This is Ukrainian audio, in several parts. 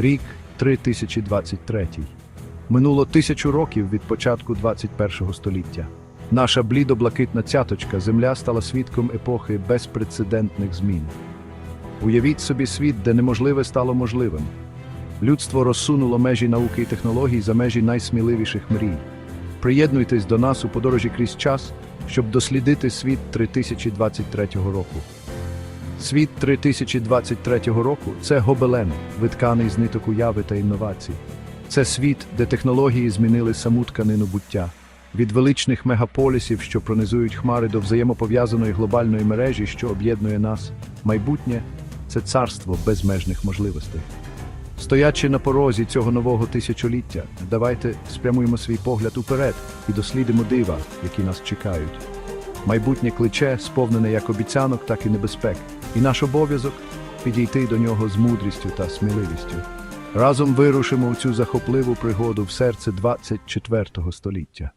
Рік 3023. Минуло тисячу років від початку 21 століття. Наша блідо-блакитна цяточка Земля стала свідком епохи безпрецедентних змін. Уявіть собі світ, де неможливе стало можливим. Людство розсунуло межі науки і технологій за межі найсміливіших мрій. Приєднуйтесь до нас у подорожі крізь час, щоб дослідити світ 3023 року. Світ 3023 року це гобелен, витканий з ниток уяви та інновацій. Це світ, де технології змінили саму тканину буття. Від величних мегаполісів, що пронизують хмари до взаємопов'язаної глобальної мережі, що об'єднує нас, майбутнє це царство безмежних можливостей. Стоячи на порозі цього нового тисячоліття, давайте спрямуємо свій погляд уперед і дослідимо дива, які нас чекають. Майбутнє кличе, сповнене як обіцянок, так і небезпек, і наш обов'язок підійти до нього з мудрістю та сміливістю. Разом вирушимо у цю захопливу пригоду в серце 24 століття.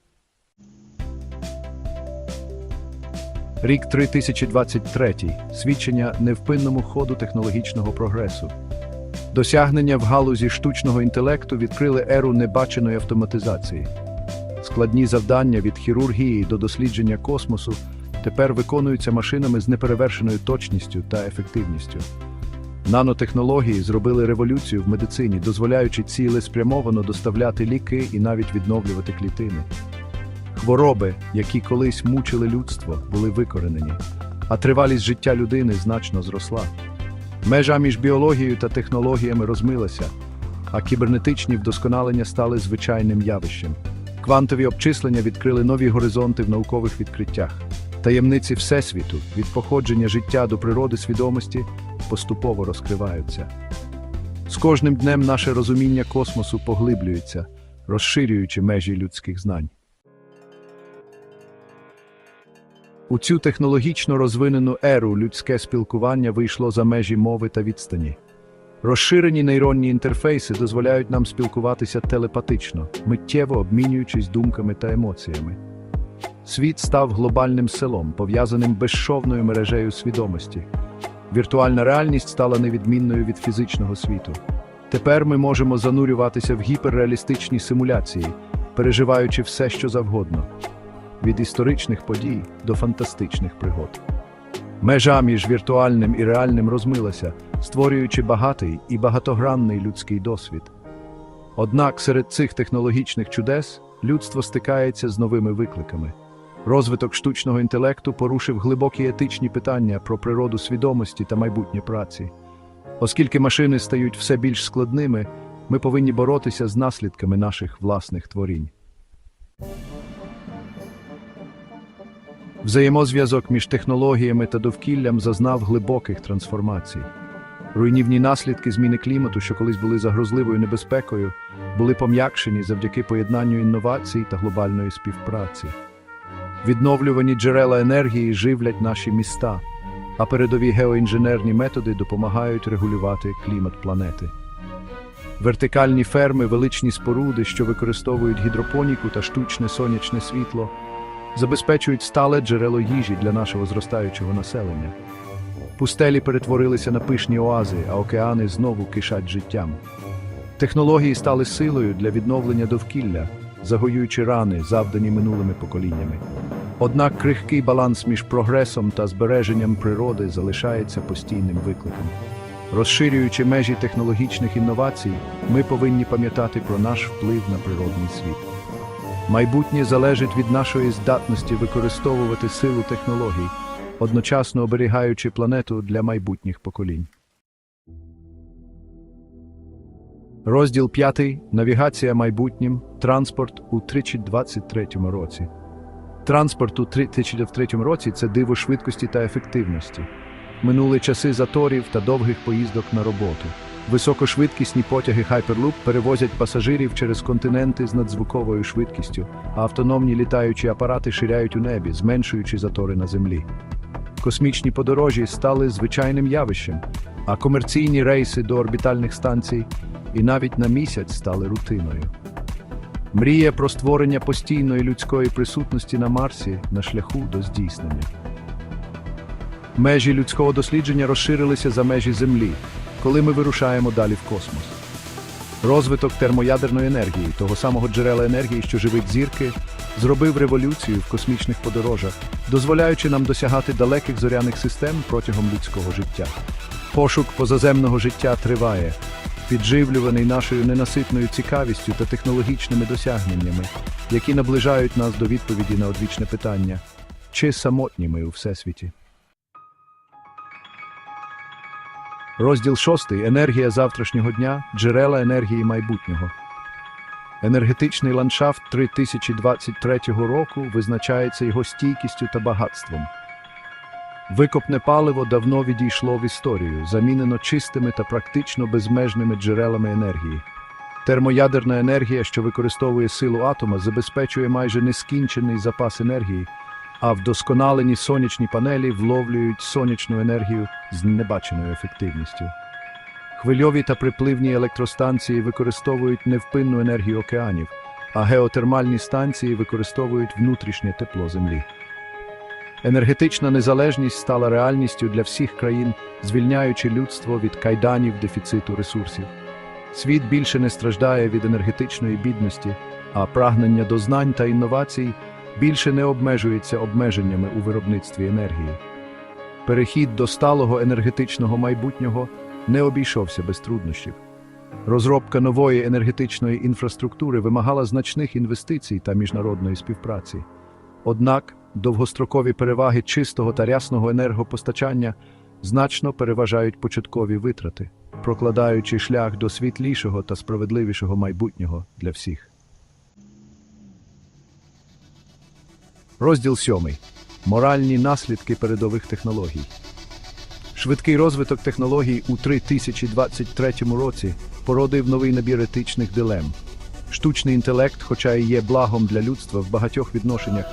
Рік 3023 свідчення невпинному ходу технологічного прогресу. Досягнення в галузі штучного інтелекту відкрили еру небаченої автоматизації. Складні завдання від хірургії до дослідження космосу тепер виконуються машинами з неперевершеною точністю та ефективністю. Нанотехнології зробили революцію в медицині, дозволяючи цілеспрямовано доставляти ліки і навіть відновлювати клітини. Хвороби, які колись мучили людство, були викоренені, а тривалість життя людини значно зросла. Межа між біологією та технологіями розмилася, а кібернетичні вдосконалення стали звичайним явищем. Квантові обчислення відкрили нові горизонти в наукових відкриттях. Таємниці Всесвіту від походження життя до природи свідомості поступово розкриваються. З кожним днем наше розуміння космосу поглиблюється, розширюючи межі людських знань. У цю технологічно розвинену еру людське спілкування вийшло за межі мови та відстані. Розширені нейронні інтерфейси дозволяють нам спілкуватися телепатично, миттєво обмінюючись думками та емоціями. Світ став глобальним селом, пов'язаним безшовною мережею свідомості. Віртуальна реальність стала невідмінною від фізичного світу. Тепер ми можемо занурюватися в гіперреалістичні симуляції, переживаючи все, що завгодно від історичних подій до фантастичних пригод. Межа між віртуальним і реальним розмилася, створюючи багатий і багатогранний людський досвід. Однак серед цих технологічних чудес людство стикається з новими викликами. Розвиток штучного інтелекту порушив глибокі етичні питання про природу свідомості та майбутнє праці. Оскільки машини стають все більш складними, ми повинні боротися з наслідками наших власних творінь. Взаємозв'язок між технологіями та довкіллям зазнав глибоких трансформацій. Руйнівні наслідки зміни клімату, що колись були загрозливою небезпекою, були пом'якшені завдяки поєднанню інновацій та глобальної співпраці. Відновлювані джерела енергії живлять наші міста, а передові геоінженерні методи допомагають регулювати клімат планети. Вертикальні ферми, величні споруди, що використовують гідропоніку та штучне сонячне світло, забезпечують стале джерело їжі для нашого зростаючого населення. Пустелі перетворилися на пишні оази, а океани знову кишать життям. Технології стали силою для відновлення довкілля, загоюючи рани, завдані минулими поколіннями. Однак крихкий баланс між прогресом та збереженням природи залишається постійним викликом. Розширюючи межі технологічних інновацій, ми повинні пам'ятати про наш вплив на природний світ. Майбутнє залежить від нашої здатності використовувати силу технологій, одночасно оберігаючи планету для майбутніх поколінь. Розділ 5. Навігація майбутнім. Транспорт у 2023 році. Транспорт у 2023 році це диво швидкості та ефективності. Минули часи заторів та довгих поїздок на роботу. Високошвидкісні потяги Hyperloop перевозять пасажирів через континенти з надзвуковою швидкістю, а автономні літаючі апарати ширяють у небі, зменшуючи затори на землі. Космічні подорожі стали звичайним явищем, а комерційні рейси до орбітальних станцій і навіть на місяць стали рутиною. Мрія про створення постійної людської присутності на Марсі на шляху до здійснення. Межі людського дослідження розширилися за межі Землі, коли ми вирушаємо далі в космос. Розвиток термоядерної енергії, того самого джерела енергії, що живить зірки, зробив революцію в космічних подорожах, дозволяючи нам досягати далеких зоряних систем протягом людського життя. Пошук позаземного життя триває, підживлюваний нашою ненаситною цікавістю та технологічними досягненнями, які наближають нас до відповіді на одвічне питання: чи самотні ми у всесвіті? Розділ 6. Енергія завтрашнього дня. Джерела енергії майбутнього. Енергетичний ландшафт 3023 року визначається його стійкістю та багатством. Викопне паливо давно відійшло в історію, замінено чистими та практично безмежними джерелами енергії. Термоядерна енергія, що використовує силу атома, забезпечує майже нескінчений запас енергії, а вдосконалені сонячні панелі вловлюють сонячну енергію з небаченою ефективністю. Хвильові та припливні електростанції використовують невпинну енергію океанів, а геотермальні станції використовують внутрішнє тепло Землі. Енергетична незалежність стала реальністю для всіх країн, звільняючи людство від кайданів дефіциту ресурсів. Світ більше не страждає від енергетичної бідності, а прагнення до знань та інновацій більше не обмежується обмеженнями у виробництві енергії. Перехід до сталого енергетичного майбутнього не обійшовся без труднощів. Розробка нової енергетичної інфраструктури вимагала значних інвестицій та міжнародної співпраці. Однак довгострокові переваги чистого та рясного енергопостачання значно переважають початкові витрати, прокладаючи шлях до світлішого та справедливішого майбутнього для всіх. Розділ 7. Моральні наслідки передових технологій. Швидкий розвиток технологій у 3023 році породив новий набір етичних дилем. Штучний інтелект, хоча і є благом для людства в багатьох відношеннях,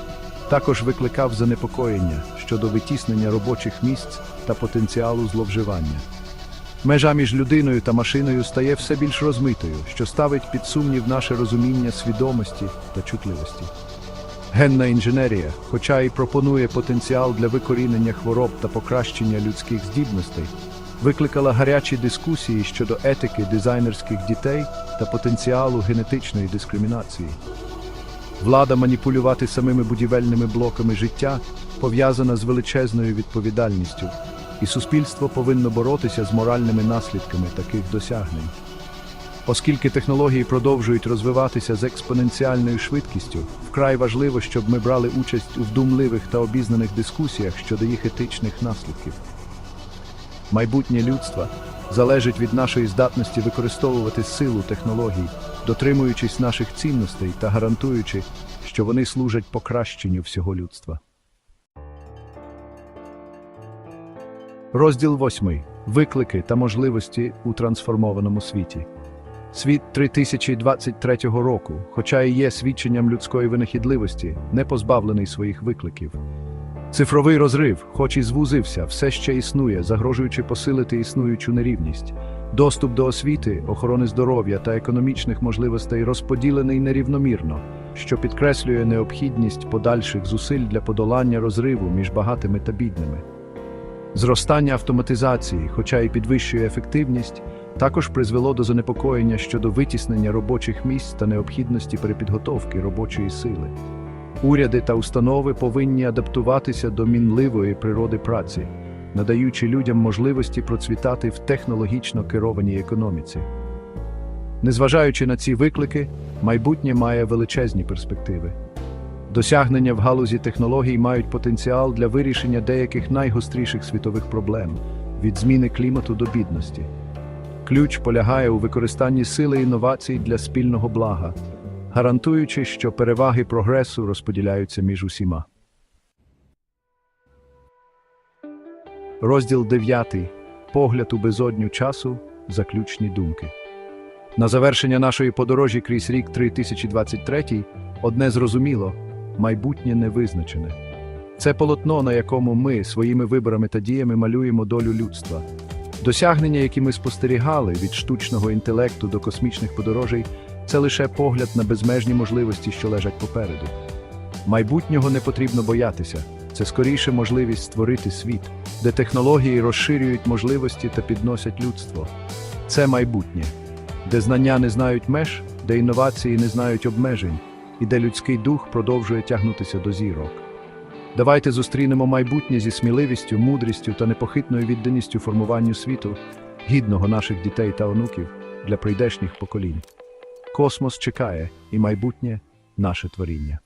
також викликав занепокоєння щодо витіснення робочих місць та потенціалу зловживання. Межа між людиною та машиною стає все більш розмитою, що ставить під сумнів наше розуміння свідомості та чутливості. Генна інженерія, хоча й пропонує потенціал для викорінення хвороб та покращення людських здібностей, викликала гарячі дискусії щодо етики дизайнерських дітей та потенціалу генетичної дискримінації. Влада маніпулювати самими будівельними блоками життя пов'язана з величезною відповідальністю, і суспільство повинно боротися з моральними наслідками таких досягнень. Оскільки технології продовжують розвиватися з експоненціальною швидкістю, вкрай важливо, щоб ми брали участь у вдумливих та обізнаних дискусіях щодо їх етичних наслідків. Майбутнє людства залежить від нашої здатності використовувати силу технологій, дотримуючись наших цінностей та гарантуючи, що вони служать покращенню всього людства. Розділ 8. Виклики та можливості у трансформованому світі. Світ 3023 року, хоча і є свідченням людської винахідливості, не позбавлений своїх викликів. Цифровий розрив, хоч і звузився, все ще існує, загрожуючи посилити існуючу нерівність. Доступ до освіти, охорони здоров'я та економічних можливостей розподілений нерівномірно, що підкреслює необхідність подальших зусиль для подолання розриву між багатими та бідними. Зростання автоматизації, хоча й підвищує ефективність, також призвело до занепокоєння щодо витіснення робочих місць та необхідності перепідготовки робочої сили. Уряди та установи повинні адаптуватися до мінливої природи праці, надаючи людям можливості процвітати в технологічно керованій економіці. Незважаючи на ці виклики, майбутнє має величезні перспективи. Досягнення в галузі технологій мають потенціал для вирішення деяких найгостріших світових проблем від зміни клімату до бідності. Ключ полягає у використанні сили інновацій для спільного блага, гарантуючи, що переваги прогресу розподіляються між усіма. Розділ 9. Погляд у безодню часу. Заключні думки. На завершення нашої подорожі крізь рік 3023 одне зрозуміло майбутнє невизначене. Це полотно, на якому ми своїми виборами та діями малюємо долю людства. Досягнення, які ми спостерігали від штучного інтелекту до космічних подорожей, це лише погляд на безмежні можливості, що лежать попереду. Майбутнього не потрібно боятися. Це скоріше можливість створити світ, де технології розширюють можливості та підносять людство. Це майбутнє. де знання не знають меж, де інновації не знають обмежень, і де людський дух продовжує тягнутися до зірок. Давайте зустрінемо майбутнє зі сміливістю, мудрістю та непохитною відданістю формуванню світу, гідного наших дітей та онуків для прийдешніх поколінь. Космос чекає, і майбутнє наше творіння.